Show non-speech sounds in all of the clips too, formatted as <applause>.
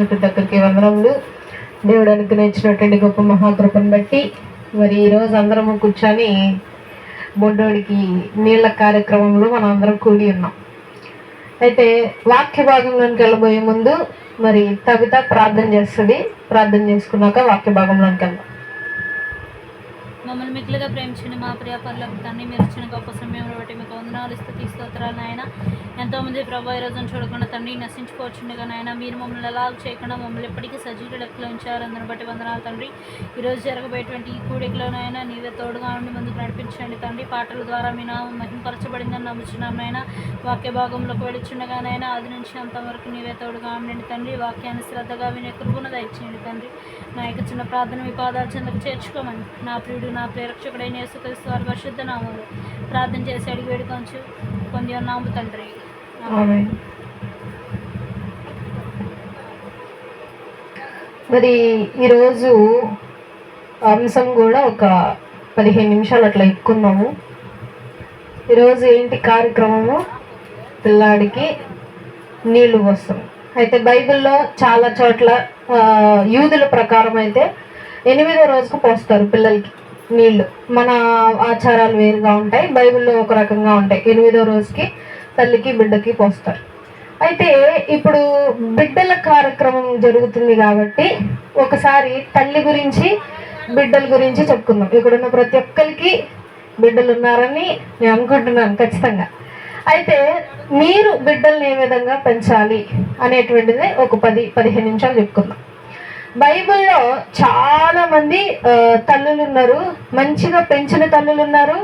వచ్చిన దగ్గరికి వందనములు. దేవుడు అనుగ్రహించినటువంటి గొప్ప మహాకృపను బట్టి మరి ఈరోజు అందరము కూర్చొని బొడ్డోడికి నీళ్ళ కార్యక్రమంలో మనం అందరం కూడి ఉన్నాం. అయితే వాక్య భాగంలోనికి వెళ్ళబోయే ముందు మరి తవిత ప్రార్థన చేస్తుంది. ప్రార్థన చేసుకున్నాక వాక్య భాగంలోనికి వెళ్దాం. మమ్మల్ని మిగిలిగా ప్రేమించండి మా ప్రియ పనులకు తండ్రి మీరు ఇచ్చిన గొప్ప సమయంలో బట్టి మీకు వందనాలు స్థుతి స్తోత్రాలు నాయన. ఎంతోమంది ప్రభా ఈ రోజున చూడకుండా తండ్రి నశించుకోవచ్చుండగా నాయన. మీరు మమ్మల్ని ఎలా చేయకుండా మమ్మల్ని ఎప్పటికీ సజీవ లెక్కలో ఉంచారు. బట్టి వందనాలు తండ్రి. ఈరోజు జరగబోయేటువంటి ఈ కూడికలోనైనా నీవే తోడుగా ఉండి ముందుకు నడిపించండి తండ్రి. పాటల ద్వారా మీ నామం మహింపరచబడిందని నమ్ముచున్నాం నాయన. వాక్య భాగంలోకి వెళుచుండగానైనా అది నుంచి అంతవరకు నీవే తోడుగా ఉండండి తండ్రి. వాక్యాన్ని శ్రద్ధగా వినే కృపణ దయచేయండి తండ్రి. నా యొక్క చిన్న ప్రార్థన మీ చెందకు చేర్చుకోమని. నా ప్రియుడు నా ప్రేరక్షకుడైన యేసుక్రీస్తు వారి పరిశుద్ధ నామములు ప్రార్థన చేసి అడిగి వేడుకొంచు. పొంది ఉన్నాము తండ్రి. మరి ఈరోజు అంశం కూడా ఒక పదిహేను నిమిషాలు అట్లా ఎక్కున్నాము. ఈరోజు ఏంటి కార్యక్రమము? పిల్లాడికి నీళ్ళు పోస్తాం అయితే బైబిల్లో చాలా చోట్ల యూదుల ప్రకారం అయితే ఎనిమిదో రోజుకు పోస్తారు పిల్లలకి. నీళ్ళు మన ఆచారాలు వేరుగా ఉంటాయి బైబిల్లో ఒక రకంగా ఉంటాయి. ఎనిమిదో రోజుకి తల్లికి బిడ్డకి పోస్తారు. అయితే ఇప్పుడు బిడ్డల కార్యక్రమం జరుగుతుంది కాబట్టి ఒకసారి తల్లి గురించి బిడ్డల గురించి చెప్పుకుందాం. ఇక్కడున్న ప్రతి ఒక్కరికి బిడ్డలు ఉన్నారని నేను అనుకుంటున్నాను ఖచ్చితంగా. అయితే మీరు బిడ్డల్ని ఏ విధంగా పెంచాలి అనేటువంటిది ఒక పది పదిహేను నిమిషాలు చెప్పుకుందాం. బైబిల్లో చాలా మంది తల్లులు ఉన్నారు మంచిగా పెంచిన తల్లులు ఉన్నారు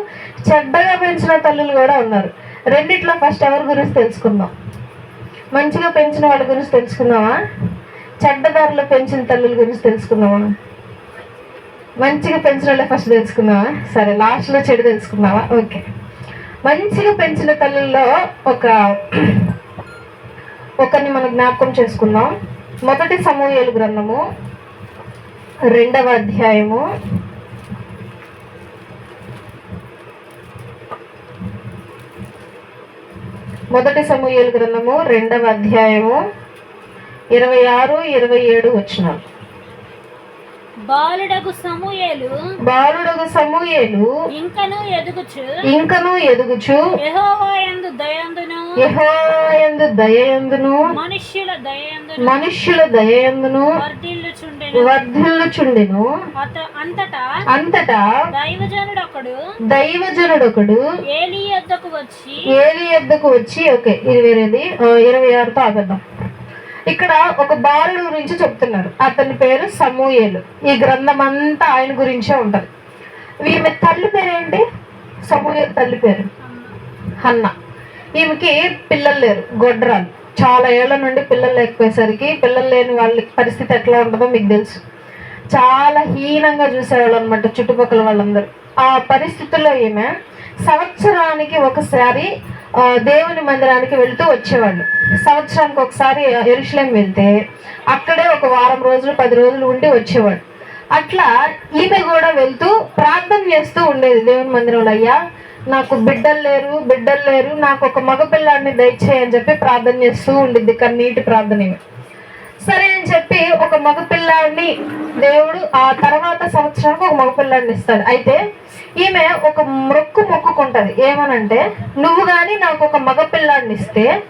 చెడ్డగా పెంచిన తల్లులు కూడా ఉన్నారు. రెండిట్లో ఫస్ట్ ఎవరి గురించి తెలుసుకుందాం? మంచిగా పెంచిన వాళ్ళ గురించి తెలుసుకుందామా? చెడ్డదారులు పెంచిన తల్లుల గురించి తెలుసుకుందామా? మంచిగా పెంచిన వాళ్ళే ఫస్ట్ తెలుసుకుందామా? సరే లాస్ట్లో చెడు తెలుసుకుందామా? ఓకే. మంచిగా పెంచిన తల్లుల్లో ఒక ఒకరిని మనం జ్ఞాపకం చేసుకుందాం. మొదటి సమూహేలు గ్రంథము రెండవ అధ్యాయము. మొదటి సమూహేలు గ్రంథము రెండవ అధ్యాయము ఇరవై ఆరు ఇరవై ఏడు వచ్చినారు బాలుడకు సమూయేలు బాలుడగు సమూయేలు ఇంకను ఎదుగుచు. ఇంకను ఎదుగుచు. యెహోవా యందు దయందును యెహోవాయందు దయయందును మనుష్యుల దయందును మనుష్యుల దయయందును వర్ధిల్లుచుండెను. వర్ధిల్లుచుండెను. అత అంతటా అంతటా దైవజనుడొకడు దైవజనుడొకడు ఏలి యొద్దకు వచ్చి ఏలి ఎద్దకు వచ్చి ఓకే వేరేది ఆ, ఇరవై ఆరుతో ఆగద్దాం ఇక్కడ ఒక బాలుడు గురించి చెప్తున్నారు అతని పేరు సమూయేలు. ఈ గ్రంథం అంతా ఆయన గురించే ఉంటది. ఈమె తల్లి పేరు ఏంటి సమూయేలు తల్లి పేరు. హన్న. ఈమెకి పిల్లలు లేరు గొడ్రాలు. చాలా ఏళ్ళ నుండి పిల్లలు లేకపోయేసరికి పిల్లలు లేని వాళ్ళ పరిస్థితి ఎట్లా ఉంటుందో మీకు తెలుసు. చాలా హీనంగా చూసేవాళ్ళు అనమాట చుట్టుపక్కల వాళ్ళందరూ. ఆ పరిస్థితుల్లో ఈమె సంవత్సరానికి ఒకసారి దేవుని మందిరానికి వెళ్తూ వచ్చేవాళ్ళు. సంవత్సరానికి ఒకసారి ఎరుషలేం వెళ్తే అక్కడే ఒక వారం రోజులు పది రోజులు ఉండి వచ్చేవాడు అట్లా ఈమె కూడా వెళ్తూ ప్రార్థన చేస్తూ ఉండేది దేవుని మందిరంలో అయ్యా నాకు బిడ్డలు లేరు బిడ్డలు లేరు నాకు ఒక మగపిల్లాడిని దయచేయని చెప్పి ప్రార్థన చేస్తూ ఉండిద్ది కన్నీటి ప్రార్థన సరే అని చెప్పి ఒక మగపిల్లాడిని దేవుడు ఆ తర్వాత సంవత్సరానికి ఒక మగపిల్లాడిని ఇస్తాడు. అయితే ఈమె ఒక మొక్కు మొక్కుకుంటుంది. ఏమనంటే నువ్వు కానీ నాకు ఒక మగపిల్లాడిని ఇస్తే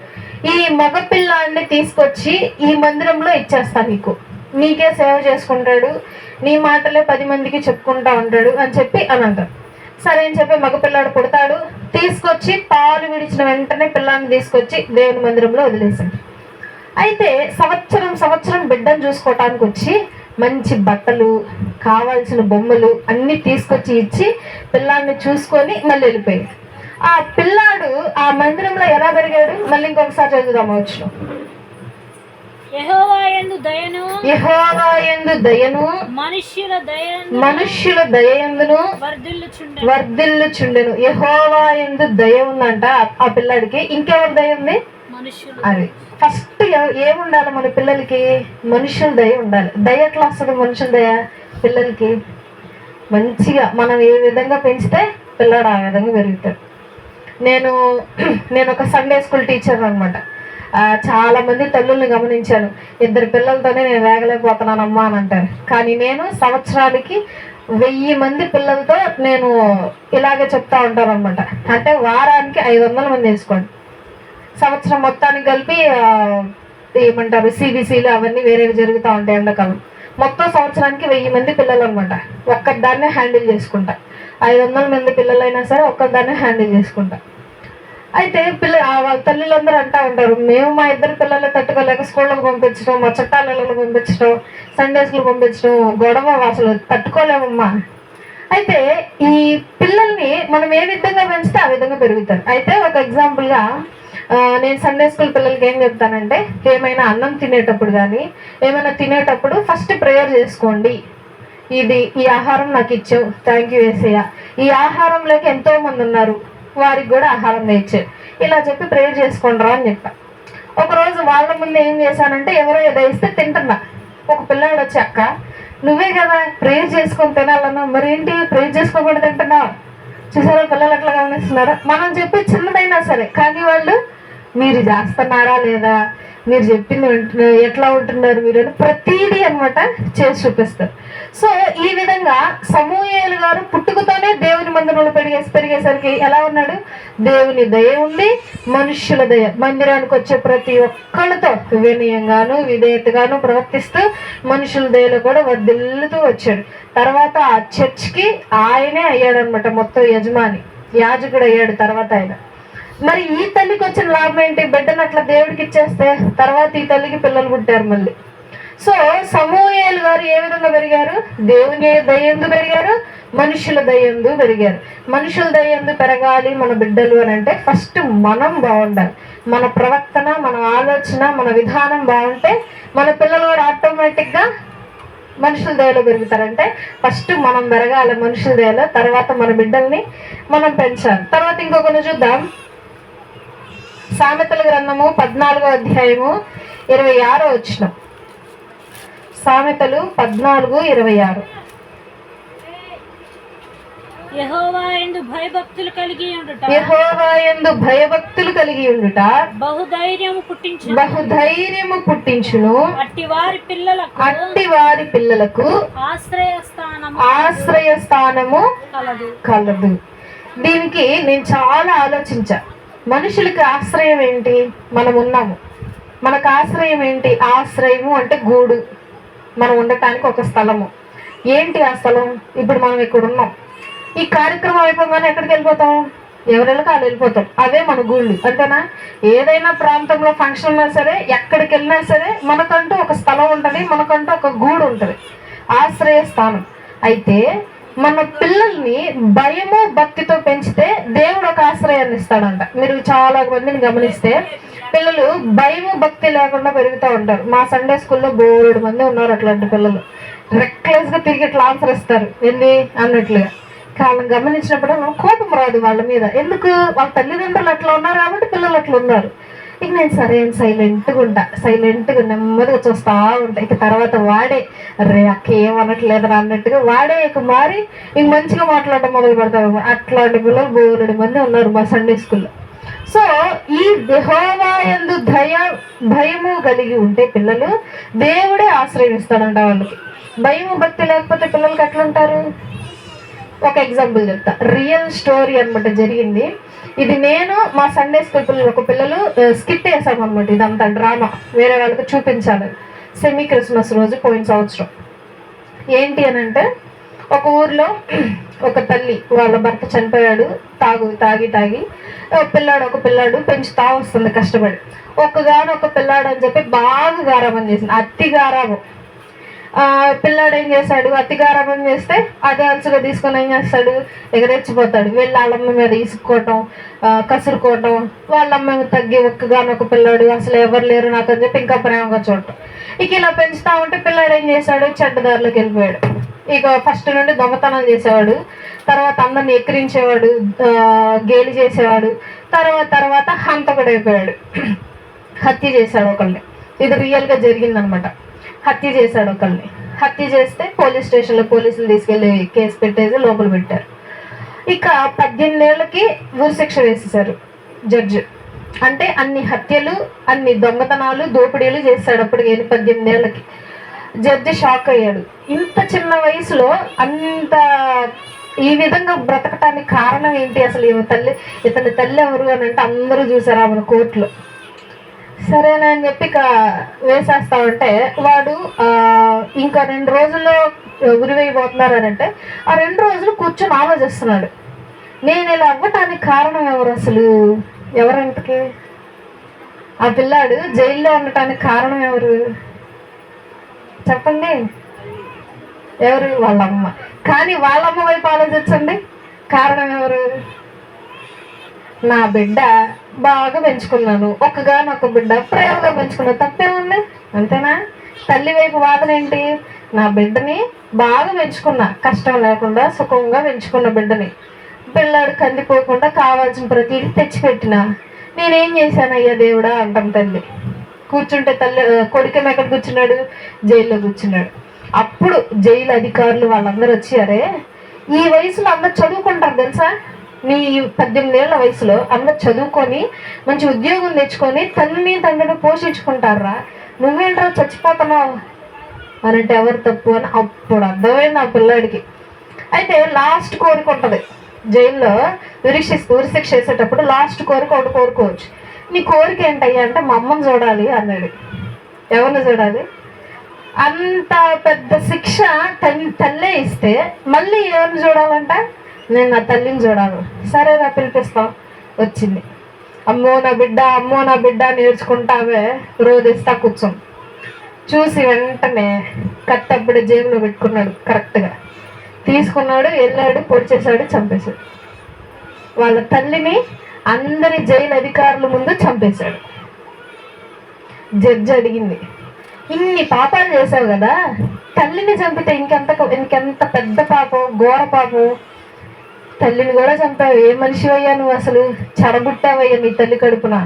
ఈ మగపిల్లాడిని తీసుకొచ్చి ఈ మందిరంలో ఇచ్చేస్తా నీకు. నీకే సేవ చేసుకుంటాడు నీ మాటలే పది మందికి చెప్పుకుంటా ఉంటాడు అని చెప్పి అని అంటారు సరే అని చెప్పి మగపిల్లాడు పుడతాడు. తీసుకొచ్చి పాలు విడిచిన వెంటనే పిల్లాన్ని తీసుకొచ్చి దేవుని మందిరంలో వదిలేసింది అయితే సంవత్సరం సంవత్సరం బిడ్డను చూసుకోవటానికి వచ్చి మంచి బట్టలు కావాల్సిన బొమ్మలు అన్నీ తీసుకొచ్చి ఇచ్చి పిల్లాన్ని చూసుకొని మళ్ళీ వెళ్ళిపోయింది ఆ పిల్లాడు ఆ మందిరంలో ఎలా పెరిగాడు? మళ్ళీ ఇంకొకసారి చదువుదాం వచ్చినాం దయను మనుష్యుల దయను మనుష్యుల దయయందును వర్ధిల్లుచుండెను. వర్ధిల్లుచుండెను. యెహోవా యందు దయ ఉందంట ఆ- పిల్లాడికి. ఇంకెవరి దయ ఉంది? అది. ఫస్ట్ ఏముండాలి మన పిల్లలకి? మనుషుల దయ ఉండాలి. దయ ఎట్లా వస్తుంది మనుషుల దయ? పిల్లలకి మంచిగా మనం ఏ విధంగా పెంచితే పిల్లాడు ఆ విధంగా పెరుగుతాడు. నేను నేను ఒక సండే స్కూల్ టీచర్ అనమాట చాలా మంది తల్లుల్ని గమనించాను. ఇద్దరు పిల్లలతోనే నేను వేగలేకపోతున్నానమ్మా అని అంటారు. కానీ నేను సంవత్సరానికి వెయ్యి మంది పిల్లలతో నేను ఇలాగే చెప్తా ఉంటాను అనమాట అంటే వారానికి ఐదు వందల మంది వేసుకోండి. సంవత్సరం మొత్తానికి కలిపి ఏమంటారు సిబిసీలు అవన్నీ వేరేవి జరుగుతూ ఉంటాయి ఎండాకాలం. మొత్తం సంవత్సరానికి వెయ్యి మంది పిల్లలు అనమాట ఒక్కదాన్నే హ్యాండిల్ చేసుకుంటా. ఐదు వందల మంది పిల్లలైనా సరే ఒక్కదాన్నే హ్యాండిల్ చేసుకుంటా. అయితే పిల్ల వాళ్ళ తల్లులందరూ అంటా ఉంటారు మేము మా ఇద్దరు పిల్లల్ని తట్టుకోలేక స్కూళ్ళకు పంపించడం మా చుట్టాలకు పంపించడం సండే పంపించడం గొడవ అసలు తట్టుకోలేమమ్మా. అయితే ఈ పిల్లల్ని మనం ఏ విధంగా పెంచితే ఆ విధంగా పెరుగుతారు. అయితే ఒక ఎగ్జాంపుల్గా నేను సండే స్కూల్ పిల్లలకి ఏం చెప్తానంటే ఏమైనా అన్నం తినేటప్పుడు కానీ ఏమైనా తినేటప్పుడు ఫస్ట్ ప్రేయర్ చేసుకోండి. ఇది ఈ ఆహారం నాకు ఇచ్చావు థ్యాంక్ యూ వేసేయ ఈ ఆహారంలోకి ఎంతో మంది ఉన్నారు. వారికి కూడా ఆహారం ఇచ్చారు ఇలా చెప్పి ప్రేయర్ చేసుకుంటారా అని చెప్పా. ఒకరోజు వాళ్ళ ముందు ఏం చేశానంటే ఎవరో ఏదో ఇస్తే తింటున్నా. ఒక పిల్లాడు వచ్చి అక్క నువ్వే కదా ప్రేయర్ చేసుకొని తినాలన్నా మరేంటి ప్రేయర్ చేసుకోకుండా తింటున్నావు? చూసారా పిల్లలు ఎట్లా గమనిస్తున్నారా? మనం చెప్పే చిన్నదైనా సరే కానీ వాళ్ళు మీరు చేస్తున్నారా లేదా? మీరు చెప్పింది ఎట్లా ఉంటున్నారు మీరు? ప్రతీది ప్రతిదీ అనమాట చేసి చూపిస్తారు. సో ఈ విధంగా సమూహేలు గారు పుట్టుకతోనే దేవుని మందిరంలో పెరిగేసి పెరిగేసరికి ఎలా ఉన్నాడు? దేవుని దయ ఉంది మనుష్యుల దయ మందిరానికి వచ్చే ప్రతి ఒక్కళ్ళతో వినయంగాను విధేయతగాను ప్రవర్తిస్తూ మనుషుల దయలో కూడా వర్దిల్లుతూ వచ్చాడు. తర్వాత ఆ చర్చ్కి ఆయనే అయ్యాడనమాట మొత్తం యజమాని యాజకుడు అయ్యాడు తర్వాత ఆయన. మరి ఈ తల్లికి వచ్చిన లాభం ఏంటి? బిడ్డను అట్లా దేవుడికి ఇచ్చేస్తే తర్వాత ఈ తల్లికి పిల్లలు పుట్టారు మళ్ళీ. సో సమూహేలు గారు ఏ విధంగా పెరిగారు? దేవుని దయ్యందు పెరిగారు మనుషుల దయ్యందు పెరిగారు. మనుషుల దయ్యందు పెరగాలి మన బిడ్డలు అని అంటే ఫస్ట్ మనం బాగుండాలి. మన ప్రవర్తన మన ఆలోచన మన విధానం బాగుంటే మన పిల్లలు కూడా ఆటోమేటిక్గా మనుషుల దయలో పెరుగుతారంటే ఫస్ట్ మనం పెరగాలి మనుషుల దయలో తర్వాత మన బిడ్డల్ని మనం పెంచాలి. తర్వాత ఇంకొకరు చూద్దాం. సామెతల గ్రంథము పద్నాలుగో అధ్యాయము ఇరవై ఆరో వచ్చినాం సామెతలు పద్నాలుగు ఇరవై ఆరు. యెహోవా ఎందు భయభక్తులు కలిగి ఉండుట. యెహోవాయందు భయభక్తులు కలిగి ఉండుట. బహుధైర్యము పుట్టించు బహుధైర్యము పుట్టించును. అట్టి వారి పిల్లలకు అట్టి వారి పిల్లలకు ఆశ్రయ స్థానము ఆశ్రయ స్థానము కలదు. కలదు. దీనికి నేను చాలా ఆలోచించా. మనుషులకి ఆశ్రయం ఏంటి? మనం ఉన్నాము మనకు ఆశ్రయం ఏంటి? ఆశ్రయము అంటే గూడు. మనం ఉండటానికి ఒక స్థలము. ఏంటి ఆ స్థలం? ఇప్పుడు మనం ఇక్కడ ఉన్నాం. ఈ కార్యక్రమం అయిపోగానే ఎక్కడికి వెళ్ళిపోతాం? ఎవరెళ్ళకి వాళ్ళు వెళ్ళిపోతాం. అదే మన గూళ్ళు. అంతేనా? ఏదైనా ప్రాంతంలో ఫంక్షన్ ఉన్నా సరే ఎక్కడికి వెళ్ళినా సరే మనకంటూ ఒక స్థలం ఉంటుంది మనకంటూ ఒక గూడు ఉంటుంది. ఆశ్రయ స్థానం అయితే మన పిల్లల్ని భయము భక్తితో పెంచితే దేవుడు ఒక ఆశ్రయాన్ని ఇస్తాడంట. మీరు చాలా మందిని గమనిస్తే పిల్లలు భయము భక్తి లేకుండా పెరుగుతూ ఉంటారు. మా సండే స్కూల్లో బోరుడు మంది ఉన్నారు అట్లాంటి పిల్లలు. రెక్లెస్గా తిరిగి ఇట్లా ఆన్సర్ ఇస్తారు. ఏంది? అన్నట్లుగా. కానీ గమనించినప్పుడు కోపం రాదు వాళ్ళ మీద. ఎందుకు? వాళ్ళ తల్లిదండ్రులు అట్లా ఉన్నారు కాబట్టి పిల్లలు అట్లా ఉన్నారు. ఇక నేను సరే సైలెంట్గా ఉంటా. సైలెంట్గా నెమ్మదిగా చూస్తూ ఉంటా. ఇక తర్వాత వాడే అరే అక్క ఏమనట్లేదు అన్నట్టుగా వాడే ఇక మారి ఇంక మంచిగా మాట్లాడటం మొదలు పెడతాడు అట్లాంటి పిల్లలు బోరుడు మంది ఉన్నారు మా సండే స్కూల్లో సో ఈ దేహోవాయందు దయ భయము కలిగి ఉంటే పిల్లలు దేవుడే ఆశ్రయిస్తాడంట వాళ్ళకి. భయము భక్తి లేకపోతే పిల్లలకి ఎట్లుంటారు? ఒక ఎగ్జాంపుల్ చెప్తా. రియల్ స్టోరీ అన్నమాట జరిగింది. ఇది నేను మా సండే స్కూల్ పిల్లలు ఒక పిల్లలు స్కిట్ వేసాం అనమాట ఇదంతా డ్రామా. వేరే వాళ్ళకి చూపించాలి. సెమీ క్రిస్మస్ రోజు పోయిన సంవత్సరం. ఏంటి అని అంటే ఒక ఊర్లో <clears throat> ఒక తల్లి వాళ్ళ భర్త చనిపోయాడు తాగు తాగి తాగి. పిల్లాడు ఒక పిల్లాడు పెంచుతా వస్తుంది కష్టపడి. ఒక్కగాను ఒక పిల్లాడు అని చెప్పి బాగా గారాబం చేసింది. అతి గారాబం. పిల్లాడు ఏం చేశాడు అతి చేస్తే అదే అలసుగా తీసుకొని ఏం చేస్తాడు? ఎగరెచ్చిపోతాడు. వీళ్ళ వాళ్ళమ్మ మీద ఇసుక్కోవటం కసురుకోవటం వాళ్ళ అమ్మ తగ్గి ఒక్కగాను ఒక పిల్లాడు అసలు ఎవరు లేరు నాకు అని చెప్పి ఇంకా ప్రేమగా చూడటం. ఇక ఇలా పెంచుతా ఉంటే పిల్లాడు ఏం చేశాడు? చెడ్డదారులకు వెళ్ళిపోయాడు. ఇక ఫస్ట్ నుండి దొంగతనం చేసేవాడు. తర్వాత అందరిని ఎక్కిరించేవాడు గేలి చేసేవాడు. తర్వాత తర్వాత హంతకుడైపోయాడు. అయిపోయాడు హత్య చేశాడు ఒకళ్ళని. ఇది రియల్గా జరిగిందనమాట. హత్య చేశాడు ఒకళ్ళని. హత్య చేస్తే పోలీస్ స్టేషన్లో పోలీసులు తీసుకెళ్ళి కేసు పెట్టేసి లోపల పెట్టారు. ఇక పద్దెనిమిది ఏళ్ళకి ఉరి శిక్ష వేసేసారు జడ్జి. అంటే అన్ని హత్యలు అన్ని దొంగతనాలు దోపిడీలు చేశాడు అప్పుడు ఈయన పద్దెనిమిది ఏళ్ళకి జడ్జి షాక్ అయ్యాడు. ఇంత చిన్న వయసులో అంత ఈ విధంగా బ్రతకటానికి కారణం ఏంటి? అసలు ఈమె తల్లి ఇతని తల్లి ఎవరు అని అంటే అందరూ చూసారు ఆమెను కోర్టులో. సరేనా అని చెప్పి ఇక వేసేస్తా ఉంటే వాడు ఇంకా రెండు రోజుల్లో ఉరివేయబోతున్నారు అని అంటే ఆ రెండు రోజులు కూర్చొని ఆలోచిస్తున్నాడు. నేను ఇలా అవ్వటానికి కారణం ఎవరు అసలు? ఎవరంతకి? ఆ పిల్లాడు జైల్లో ఉండటానికి కారణం ఎవరు? చెప్పండి. ఎవరు? వాళ్ళ అమ్మ కానీ వాళ్ళ అమ్మ వైపు ఆలోచించండి. కారణం ఎవరు? నా బిడ్డ బాగా పెంచుకున్నాను. ఒక్కగా నాకు బిడ్డ ప్రేమగా పెంచుకున్నా తప్పేముంది అంతేనా? తల్లి వైపు వాదన ఏంటి? నా బిడ్డని బాగా పెంచుకున్నా. కష్టం లేకుండా సుఖంగా పెంచుకున్న బిడ్డని. పిల్లాడు కందిపోకుండా కావాల్సిన ప్రతిదీ తెచ్చిపెట్టిన. నేనేం చేశానయ్యా దేవుడా? అంటాం తల్లి. కూర్చుంటే తల్లి కొడుకేమో ఎక్కడ కూర్చున్నాడు? జైల్లో కూర్చున్నాడు. అప్పుడు జైలు అధికారులు వాళ్ళందరూ వచ్చారే ఈ వయసులో అందరు చదువుకుంటారు తెలుసా? నీ పద్దెనిమిది ఏళ్ళ వయసులో అందరు చదువుకొని మంచి ఉద్యోగం తెచ్చుకొని తల్లిని తండ్రిని పోషించుకుంటారా? నువ్వేంట్రా చచ్చిపోతున్నావు? అని అంటే ఎవరు తప్పు అని అప్పుడు అర్థమైంది ఆ పిల్లాడికి. అయితే లాస్ట్ కోరిక ఉంటుంది. జైల్లో ఉరిశి ఉరిశిక్ష చేసేటప్పుడు లాస్ట్ కోరిక ఒకటి కోరుకోవచ్చు. నీ కోరిక ఏంటయ్యా అంటే మా అమ్మని చూడాలి అన్నాడు. ఎవరిని చూడాలి? అంత పెద్ద శిక్ష తల్లి తల్లే ఇస్తే మళ్ళీ ఎవరిని చూడాలంట? నేను నా తల్లిని చూడాలి సరే రా పిలిపిస్తాం. వచ్చింది. అమ్మో నా బిడ్డ అమ్మో నా బిడ్డ నేర్చుకుంటావే రోదిస్తా కూర్చోం. చూసి వెంటనే కట్టప్పుడు జేబులో పెట్టుకున్నాడు కరెక్ట్గా తీసుకున్నాడు వెళ్ళాడు పొడిచేశాడు చంపేశాడు. వాళ్ళ తల్లిని అందరి జైలు అధికారుల ముందు చంపేశాడు. జడ్జి అడిగింది ఇన్ని పాపాలు చేశావు కదా తల్లిని చంపితే ఇంకెంత ఇంకెంత పెద్ద పాపం ఘోర పాపం తల్లిని కూడా చంపావు. ఏ మనిషి అయ్యా నువ్వు అసలు చెడగుట్టావయ్యా నీ తల్లి కడుపున?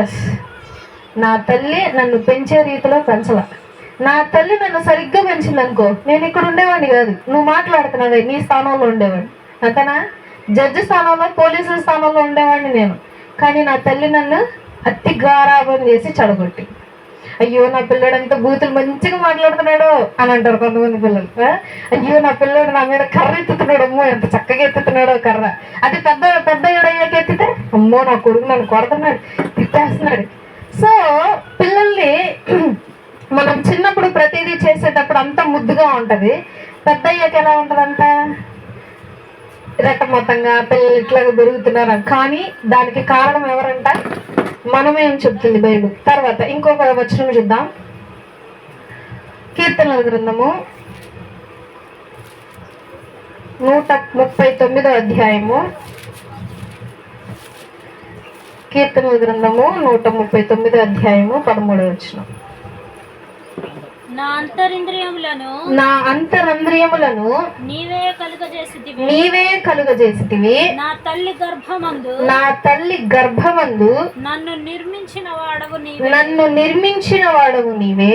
ఎస్ నా తల్లి నన్ను పెంచే రీతిలో పెంచల. నా తల్లి నన్ను సరిగ్గా పెంచిందనుకో నేను ఇక్కడ ఉండేవాడిని కాదు. నువ్వు మాట్లాడుతున్నావు నీ స్థానంలో ఉండేవాడిని. అంతేనా జడ్జి స్థానంలో పోలీసుల స్థానంలో ఉండేవాడిని నేను. కానీ నా తల్లి నన్ను అతి గారాభం చేసి చెడగొట్టి అయ్యో నా పిల్లడు అంత బూతులు మంచిగా మాట్లాడుతున్నాడు అని అంటారు కొంతమంది పిల్లలు. అయ్యో నా పిల్లడు నా మీద కర్ర ఎత్తుతున్నాడు అమ్మో ఎంత చక్కగా ఎత్తుతున్నాడో కర్ర. అది పెద్ద పెద్ద ఏడయ్యాక ఎత్తితే? అమ్మో నా కొడుకు నన్ను కొడుతున్నాడు తిట్టేస్తున్నాడు. సో పిల్లల్ని <clears throat> మనం చిన్నప్పుడు ప్రతిదీ చేసేటప్పుడు అంత ముద్దుగా ఉంటది. పెద్ద అయ్యాక ఎలా ఉంటదంట? రెట్ట పిల్లలు ఇట్లాగా పెరుగుతున్నారు కానీ దానికి కారణం ఎవరంట? మనమే అని చెప్తుంది బైబిల్. తర్వాత ఇంకొక వచనం చూద్దాం. కీర్తనల గ్రంథము నూట ముప్పై తొమ్మిదో అధ్యాయము. కీర్తనల గ్రంథము నూట ముప్పై తొమ్మిదో అధ్యాయము పదమూడవ వచనం. నా అంతరింద్రియములను నా అంతరంద్రియములను నీవే కలుగజేసితివి. నీవే కలుగజేసితివి. నా తల్లి గర్భమందు నా తల్లి గర్భమందు నన్ను నిర్మించిన వాడవు నీవే. నన్ను నిర్మించిన వాడవు నీవే.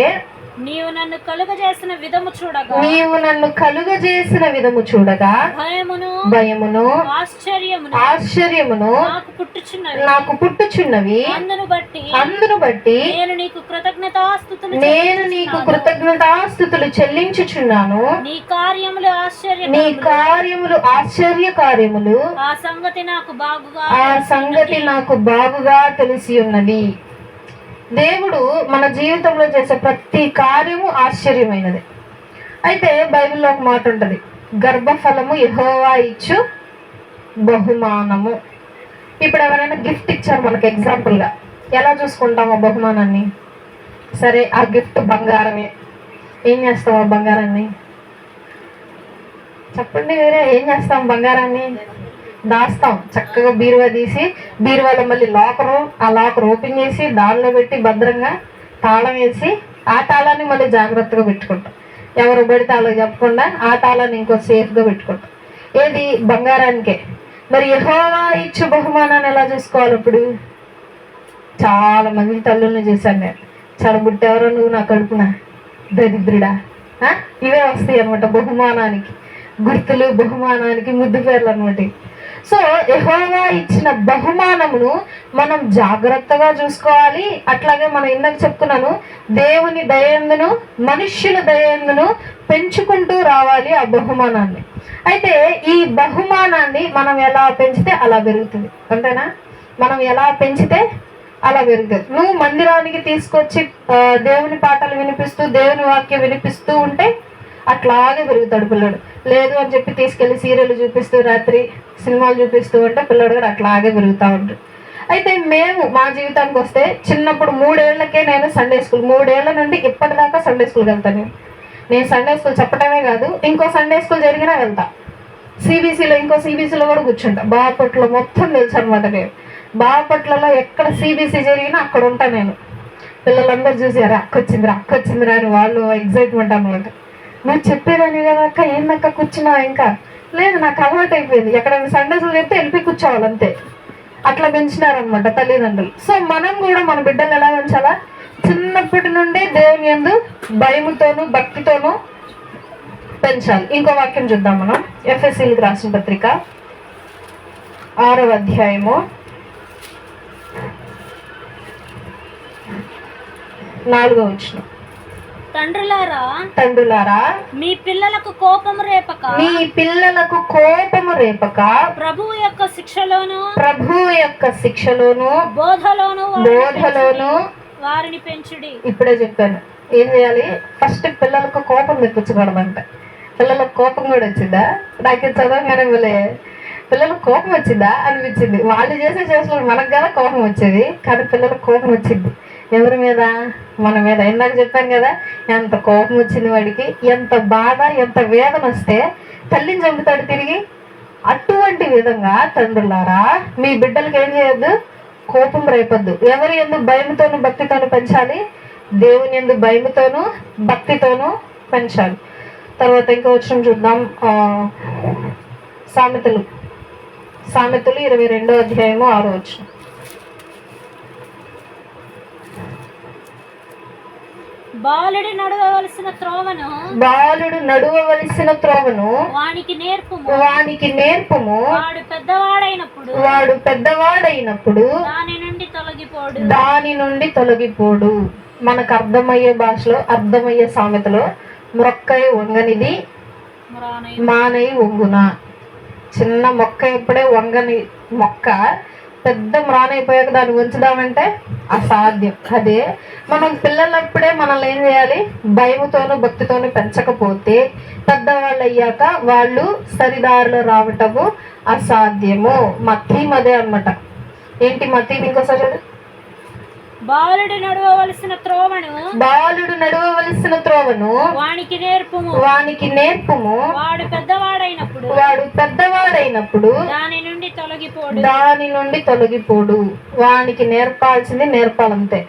నీవు నన్ను కలుగజేసిన విధము చూడగా నీవు నన్ను కలుగజేసిన విధము చూడగా భయమును భయమును ఆశ్చర్యమును ఆశ్చర్యమును నాకు పుట్టుచున్నవి. నాకు పుట్టుచున్నవి. అందును బట్టి అందును బట్టి నేను నీకు కృతజ్ఞతాస్తుతులు నేను నీకు కృతజ్ఞతాస్థుతులు చెల్లించుచున్నాను. నీ కార్యములు ఆశ్చర్య నీ కార్యములు ఆశ్చర్య కార్యములు ఆ సంగతి నాకు బాగుగా ఆ సంగతి నాకు బాగుగా తెలిసి ఉన్నది దేవుడు మన జీవితంలో చేసే ప్రతి కార్యము ఆశ్చర్యమైనది. అయితే బైబిల్లో ఒక మాట ఉంటుంది. గర్భఫలము యహోవా ఇచ్చు బహుమానము. ఇప్పుడు ఎవరైనా గిఫ్ట్ ఇచ్చారు మనకు ఎగ్జాంపుల్గా. ఎలా చూసుకుంటాం ఆ బహుమానాన్ని? సరే ఆ గిఫ్ట్ బంగారమే. ఏం చేస్తాం ఆ బంగారాన్ని? చెప్పండి వేరే ఏం చేస్తాం బంగారాన్ని? దాస్తాం. చక్కగా బీరువా తీసి బీరువాలో మళ్ళీ లాకరు ఆ లాకర్ ఓపెన్ చేసి దానిలో పెట్టి భద్రంగా తాళం వేసి ఆ తాళాన్ని మళ్ళీ జాగ్రత్తగా పెట్టుకుంటాం. ఎవరు పడితే అలా చెప్పకుండా ఆ తాళాన్ని ఇంకో సేఫ్గా పెట్టుకుంటాం. ఏది? బంగారానికే. మరి యెహోవా ఇచ్చు బహుమానాన్ని ఎలా చూసుకోవాలి ఇప్పుడు? చాలా మంది తల్లుల్ని చూశాను నేను. చెడబుట్టెవరో నువ్వు నా కడుపున? దరిద్రుడా. ఇవే వస్తాయి అనమాట బహుమానానికి. గుర్తులు బహుమానానికి ముద్దు పేర్లు అనమాట సో యెహోవా ఇచ్చిన బహుమానమును మనం జాగ్రత్తగా చూసుకోవాలి. అట్లాగే మనం ఇందాక చెప్తున్నాను దేవుని దయందును మనుష్యుల దయందును పెంచుకుంటూ రావాలి ఆ బహుమానాన్ని. అయితే ఈ బహుమానాన్ని మనం ఎలా పెంచితే అలా పెరుగుతుంది. అంతేనా? మనం ఎలా పెంచితే అలా పెరుగుతుంది. నువ్వు మందిరానికి తీసుకొచ్చి దేవుని పాటలు వినిపిస్తూ దేవుని వాక్యం వినిపిస్తూ ఉంటే అట్లాగే పెరుగుతాడు పిల్లడు. లేదు అని చెప్పి తీసుకెళ్ళి సీరియల్ చూపిస్తూ రాత్రి సినిమాలు చూపిస్తూ ఉంటే పిల్లడు కూడా అట్లాగే పెరుగుతూ ఉంటాడు అయితే మేము మా జీవితానికి వస్తే చిన్నప్పుడు మూడేళ్ళకే నేను సండే స్కూల్ మూడేళ్ళ నుండి ఇప్పటిదాకా సండే స్కూల్కి వెళ్తాను నేను. నేను సండే స్కూల్ చెప్పడమే కాదు ఇంకో సండే స్కూల్ జరిగినా వెళ్తా. సిబిసిలో ఇంకో సిబిసిలో కూడా కూర్చుంటా. బాపట్లో మొత్తం తెలుసు అనమాట నేను. బాపట్లలో ఎక్కడ సిబిసి జరిగినా అక్కడ ఉంటా నేను. పిల్లలందరూ చూసారు? అక్క వచ్చిందిరా అక్క వచ్చిందిరా అని వాళ్ళు ఎగ్జైట్మెంట్ అనమాట నువ్వు చెప్పేదాన్ని కదా అక్క ఏందక్క కూర్చున్నావు ఇంకా? లేదు నాకు అలవాటు అయిపోయింది. ఎక్కడైనా సండేస్లు చెప్తే వెళ్ళి కూర్చోవాలి అంతే. అట్లా పెంచినారనమాట తల్లిదండ్రులు. సో మనం కూడా మన బిడ్డలు ఎలా పెంచాలా? చిన్నప్పటి నుండి దేవుని ఎందు భయముతోనూ భక్తితోనూ పెంచాలి. ఇంకో వాక్యం చూద్దాం మనం. ఎఫ్ఎస్సీలకు రాసిన పత్రిక ఆరవ అధ్యాయము. నాలుగో వచ్చినాం తండ్రులారా తండ్రులారా మీ పిల్లలకు కోపం రేపక? మీ పిల్లలకు కోపము రేపక? ప్రభువు యొక్క శిక్షలోను ప్రభు యొక్క శిక్షలోను బోధలోను బోధలోను. వారిని పెంచుడి. ఇప్పుడే చెప్పాను. ఏం చేయాలి? ఫస్ట్ పిల్లలకు కోపం తెప్పించకూడదంట పిల్లలకు కోపం కూడా వచ్చిందా? నాకు చదవగానే వీళ్ళే పిల్లలకు కోపం వచ్చిందా? అనిపించింది. వాళ్ళు చేసే చేసిన మనకు కదా కోపం వచ్చేది కానీ పిల్లలకు కోపం వచ్చింది. ఎవరి మీద? మన మీద. ఇందాక చెప్పాను కదా ఎంత కోపం వచ్చింది వాడికి ఎంత బాధ ఎంత వేదన వస్తే తల్లిని చంపుతాడు తిరిగి. అటువంటి విధంగా తండ్రులారా మీ బిడ్డలకి ఏం చేయొద్దు? కోపం రేపొద్దు. ఎవరి ఎందుకు భయంతోనూ భక్తితోను పెంచాలి? దేవుని ఎందు భయంతోనూ భక్తితోనూ పెంచాలి. తర్వాత ఇంకా వచ్చిన చూద్దాం. సామెతలు. సామెతలు ఇరవై రెండో అధ్యాయము ఆరో వచ్చిన బాలుడి నడవవలసిన త్రోవను బాలుడు నడువవలసిన త్రోవను వానికి నేర్పుము. వానికి నేర్పము. వాడు పెద్దవాడైనప్పుడు వాడు పెద్దవాడైనప్పుడు దాని నుండి తొలగిపోడు. దాని నుండి తొలగిపోడు. మనకు అర్థమయ్యే భాషలో అర్థమయ్యే సామెతలో మొక్కై వంగనిది మురానై మానై వంగున. చిన్న మొక్క ఎప్పుడే వంగని మొక్క పెద్ద మ్రానైపోయాక దాన్ని ఉంచుదామంటే అసాధ్యం. అదే మనం పిల్లలప్పుడే మనల్ని ఏం చేయాలి? భయముతోనూ భక్తితోనూ పెంచకపోతే పెద్దవాళ్ళు అయ్యాక వాళ్ళు సరిదారిలో రావటము అసాధ్యము. మా అదే అనమాట ఏంటి మతీ? ఇంకోసారి బాలుడు నడవవలసిన త్రోవను. బాలుడు నడవవలసిన త్రోవను. వానికి నేర్పుము. వానికి నేర్పుము. వాడు పెద్దవాడైనప్పుడు. వాడు పెద్దవాడైనప్పుడు దాని నుండి తొలగిపోడు. దాని నుండి తొలగిపోడు. వానికి నేర్పాల్సింది నేర్పాలంతే.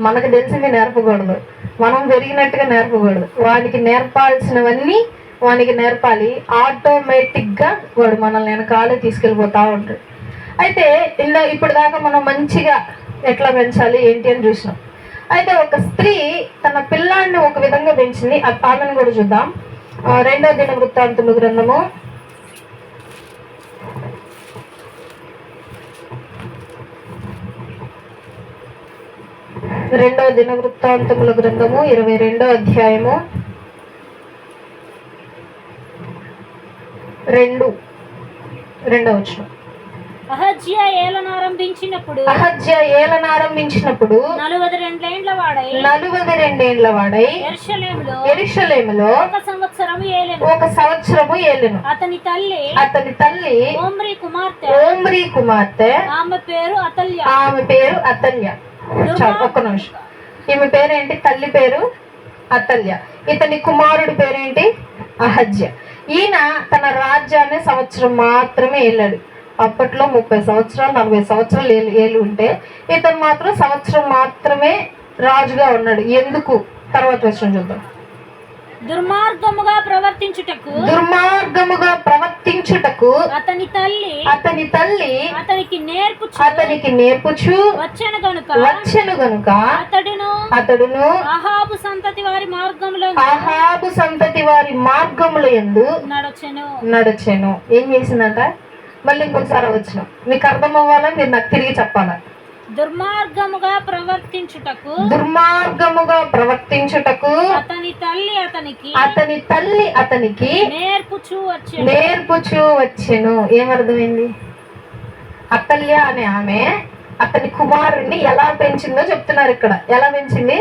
మనకు తెలిసింది నేర్పకూడదు. మనం పెరిగినట్టుగా నేర్పకూడదు. వానికి నేర్పాల్సినవన్నీ వానికి నేర్పాలి. ఆటోమేటిక్గా వాడు మనల్ని వెనకాలే తీసుకెళ్ళిపోతా ఉంటాడు. అయితే ఇందా ఇప్పుడు దాకా మనం మంచిగా ఎట్లా పెంచాలి ఏంటి అని చూసినాం. అయితే ఒక స్త్రీ తన పిల్లాన్ని ఒక విధంగా పెంచింది. ఆ ఆమెను కూడా చూద్దాం. రెండో దిన వృత్తాంతము గ్రంథము. రెండవ దిన వృత్తాంతముల గ్రంథము ఇరవై రెండో అధ్యాయము. రెండు. రెండవ వచనం. అహజ్య ఏలనారంభించినప్పుడు అహజ్య ఏలన ఆరంభించినప్పుడు నలువది రెండేండ్ల వాడై నలువది రెండేండ్ల వాడై ఎర్షలేములో ఎరుషలేములో ఒక సంవత్సరం ఏలెను. ఒక సంవత్సరము ఏలెను. అతని తల్లి అతని తల్లి ఓమ్రి కుమార్తె. ఓమ్రి కుమార్తె. ఆమె పేరు అతల్య. ఆమె పేరు అతల్య. ఒక్క నిమిషం. ఈమె పేరేంటి? తల్లి పేరు అతల్య. ఇతని కుమారుడి పేరేంటి? అహజ్య. ఈయన తన రాజ్యాన్ని సంవత్సరం మాత్రమే వెళ్ళాడు అప్పట్లో ముప్పై సంవత్సరాలు నలభై సంవత్సరాలు ఏలు ఏలు ఉంటే ఇతను మాత్రం సంవత్సరం మాత్రమే రాజుగా ఉన్నాడు. ఎందుకు? తర్వాత విషయం చూద్దాం. దుర్మార్గముగా ప్రవర్తించుటకు దుర్మార్గముగా ప్రవర్తించుటకు అతని తల్లి అతని తల్లి అతనికి నేర్పు అతనికి నేర్పుచు వచ్చను గనుక వచ్చెను గనుక అతడును అతడును అహాబు సంతతి వారి మార్గంలో ఆహాబు సంతతి వారి మార్గముల ఎందు నడచెను. నడచెను. ఏం చేసిందంట? మళ్ళీ ఇంకొకసారి వచ్చిన. మీకు అర్థం అవ్వాలా మీరు నాకు తిరిగి చెప్పాలా? దుర్మార్గముగా ప్రవర్తించుటకు దుర్మార్గముగా ప్రవర్తించుటకు అతని తల్లి అతనికి అతని తల్లి అతనికి నేర్పుచూ వచ్చే నేర్పుచూ వచ్చెను. ఏమర్థమైంది? అతల్య అనే ఆమె అతని కుమారుణ్ణి ఎలా పెంచిందో చెప్తున్నారు ఇక్కడ. ఎలా పెంచింది?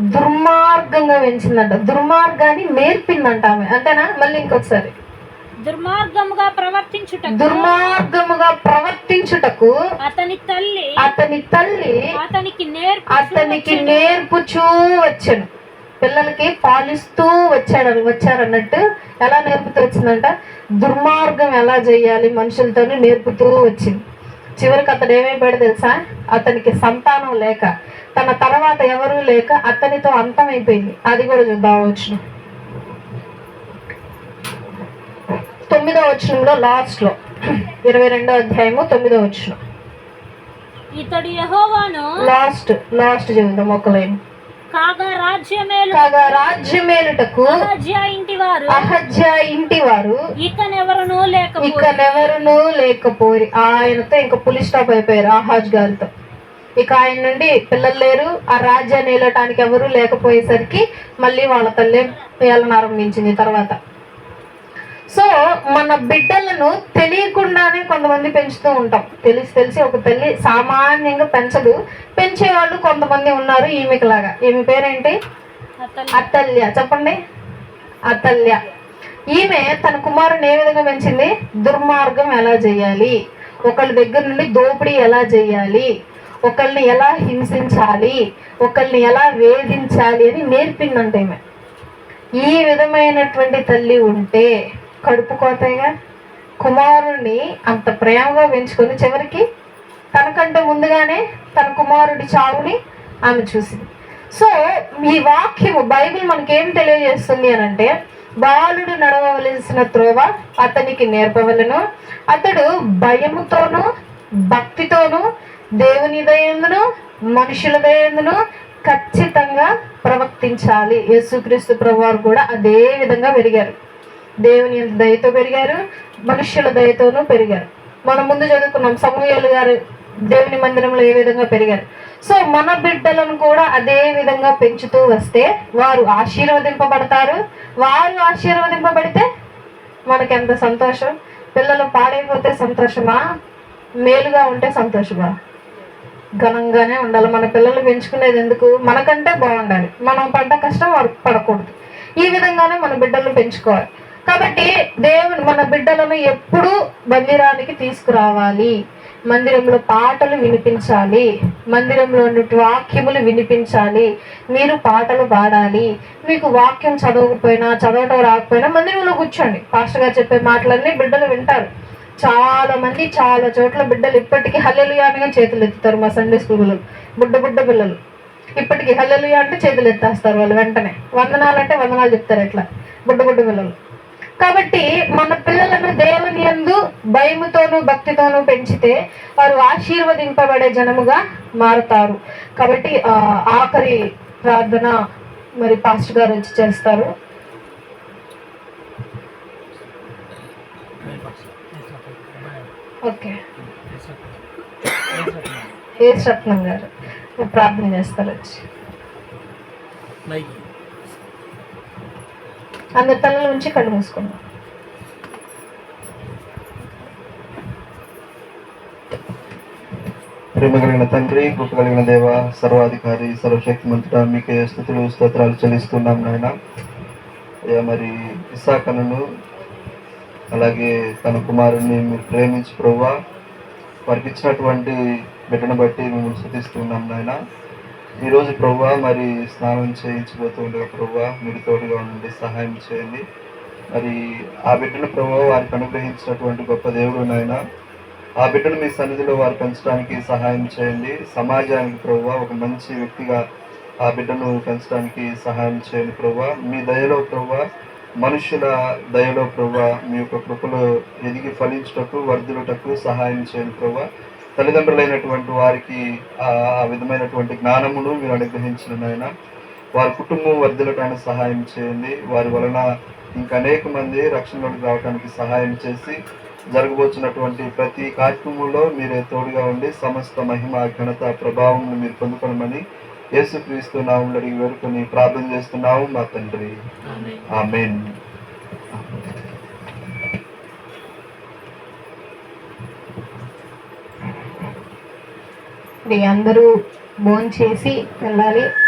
దుర్మార్గంగా పెంచిందంట. దుర్మార్గాన్ని నేర్పిందంట ఆమె. అంతేనా? మళ్ళీ ఇంకొకసారి. దుర్మార్గముగా ప్రవర్తించుటకు దుర్మార్గముగా ప్రవర్తించుటకు అతని తల్లి అతని తల్లి అతనికి నేర్పు అతనికి నేర్పుచూ వచ్చాను పిల్లలకి పాలిస్తూ వచ్చాడు వచ్చారన్నట్టు ఎలా నేర్పుతూ వచ్చిందంట? దుర్మార్గం ఎలా చేయాలి మనుషులతోనే నేర్పుతూ వచ్చింది. చివరికి అతడు ఏమైపోయాడు తెలుసా? అతనికి సంతానం లేక తన తర్వాత ఎవరూ లేక అతనితో అంతమైపోయింది. అది కూడా చూద్దాం తొమ్మిదో వచనంలో లాస్ట్లో ఇరవై రెండో అధ్యాయము తొమ్మిదో వచనం. ఇతడు యహోవాను లాస్ట్ లాస్ట్ చదువుదాం ఒక లైన్. కాగా రాజ్యమేలు కాగా రాజ్యమేలుటకు అహజ్యా ఇంటి వారు అహజ్య ఇంటి వారు ఇకనెవరునూ ఇకనెవరునూ లేకపోయి ఆయనతో ఇంకా పులి స్టాప్ అయిపోయారు ఆహాజ్ గారితో. ఇక ఆయన నుండి పిల్లలు లేరు. ఆ రాజ్యాన్ని ఏలటానికి ఎవరు లేకపోయేసరికి మళ్ళీ వాళ్ళ తల్లి ఏళ్ళను ఆరంభించింది తర్వాత. సో మన బిడ్డలను తెలియకుండానే కొంతమంది పెంచుతూ ఉంటాం. తెలిసి తెలిసి ఒక తల్లి సామాన్యంగా పెంచదు. పెంచేవాళ్ళు కొంతమంది ఉన్నారు ఈమెకి లాగా ఈమె పేరేంటి? అతని అతల్య. చెప్పండి. అతల్య. ఈమె తన కుమారుని ఏ విధంగా పెంచింది? దుర్మార్గం ఎలా చేయాలి? ఒకళ్ళ దగ్గర నుండి దోపిడీ ఎలా చేయాలి? ఒకళ్ళని ఎలా హింసించాలి? ఒకళ్ళని ఎలా వేధించాలి అని నేర్పిందంట ఈమె. ఈ విధమైనటువంటి తల్లి ఉంటే కడుపు కోతగా కుమారుణ్ణి అంత ప్రేమగా పెంచుకొని చివరికి తనకంటే ముందుగానే తన కుమారుడి చావుని ఆమె చూసింది. సో ఈ వాక్యము బైబిల్ మనకేం తెలియజేస్తుంది అని అంటే బాలుడు నడవవలసిన త్రోవ అతనికి నేర్పవలను. అతడు భయముతోనూ భక్తితోనూ దేవుని దయందును మనుషుల దయందును ఖచ్చితంగా ప్రవర్తించాలి. యేసుక్రీస్తు ప్రభువారు కూడా అదే విధంగా పెరిగారు దేవుని ఎంత దయతో పెరిగారు మనుష్యుల దయతోనూ పెరిగారు. మనం ముందు చదువుకున్నాం సమూహలు గారు దేవుని మందిరంలో ఏ విధంగా పెరిగారు? సో మన బిడ్డలను కూడా అదే విధంగా పెంచుతూ వస్తే వారు ఆశీర్వదింపబడతారు. వారు ఆశీర్వదింపబడితే మనకి ఎంత సంతోషం? పిల్లలు పాడైపోతే సంతోషమా? మేలుగా ఉంటే సంతోషమా? ఘనంగానే ఉండాలి. మన పిల్లలు పెంచుకునేది ఎందుకు? మనకంటే బాగుండాలి. మనం పడ్డ కష్టం వారు పడకూడదు. ఈ విధంగానే మన బిడ్డలను పెంచుకోవాలి. కాబట్టి దేవుని మన బిడ్డలను ఎప్పుడూ మందిరానికి తీసుకురావాలి. మందిరంలో పాటలు వినిపించాలి. మందిరంలో ఉన్నటువంటి వాక్యములు వినిపించాలి. మీరు పాటలు పాడాలి. మీకు వాక్యం చదవకపోయినా చదవటం రాకపోయినా మందిరంలో కూర్చోండి. పాస్టర్ గారు చెప్పే మాటలన్నీ బిడ్డలు వింటారు. చాలా మంది చాలా చోట్ల బిడ్డలు ఇప్పటికీ హల్లెలుయానిగా చేతులు ఎత్తుతారు మా సండే స్కూల్ పిల్లలు. బుడ్డ బుడ్డ పిల్లలు. ఇప్పటికీ హల్లెలుయా అంటే చేతులు ఎత్తేస్తారు వాళ్ళు వెంటనే. వందనాలు అంటే వందనాలు చెప్తారు ఎట్లా? బుడ్డ బుడ్డ పిల్లలు. కాబట్టి మన పిల్లలను దేవుని యందు భయముతోనూ భక్తితోనూ పెంచితే వారు ఆశీర్వదింపబడే జనముగా మారుతారు. కాబట్టి ఆ, ఆఖరి ప్రార్థన మరి పాస్టర్ గారు వచ్చి చేస్తారు. ఓకే. ఏ రత్నం గారు ప్రార్థన చేస్తారు. వచ్చి అందరి తలల నుంచి కళ్ళు మూసుకుందాం. ప్రేమ కలిగిన తండ్రి కృప కలిగిన దేవ సర్వాధికారి సర్వశక్తిమంతుడ మీకే స్థుతులు స్తోత్రాలు చెల్లిస్తున్నాం నాయన. అయ్యా మరి విశాఖను అలాగే తన కుమారుణ్ణి మీరు ప్రేమించి ప్రవ్వా వారికి ఇచ్చినటువంటి బిడ్డను బట్టి మేము స్థుతిస్తున్నాం నాయన. ఈరోజు ప్రభా మరి స్నానం చేయించబోతూ ఉండగా ప్రభా మీరు తోడుగా ఉండి సహాయం చేయండి. మరి ఆ బిడ్డను ప్రభావ వారికి అనుగ్రహించినటువంటి గొప్ప దేవుడు నాయన ఆ బిడ్డను మీ సన్నిధిలో వారు పెంచడానికి సహాయం చేయండి. సమాజానికి ప్రభు ఒక మంచి వ్యక్తిగా ఆ బిడ్డను పెంచడానికి సహాయం చేయండి ప్రభు. మీ దయలో ప్రభు మనుషుల దయలో ప్రభు మీ యొక్క కృపలో ఎదిగి ఫలించుటకు వర్ధులటకు సహాయం చేయండి ప్రభు. తల్లిదండ్రులైనటువంటి వారికి ఆ విధమైనటువంటి జ్ఞానమును మీరు అనుగ్రహించిన నాయన వారి కుటుంబం వర్ధులటానికి సహాయం చేయండి. వారి వలన ఇంకా అనేక మంది రక్షణలోకి రావడానికి సహాయం చేసి జరగబోతున్నటువంటి ప్రతి కార్యక్రమంలో మీరే తోడుగా ఉండి సమస్త మహిమ ఘనత ప్రభావం మీరు పొందుకోనమని యేసుక్రీస్తు నామంలో అడిగి వేడుకొని ప్రార్థన చేస్తున్నాము మా తండ్రి. ఆమెన్. అందరూ భోంచేసి వెళ్ళాలి.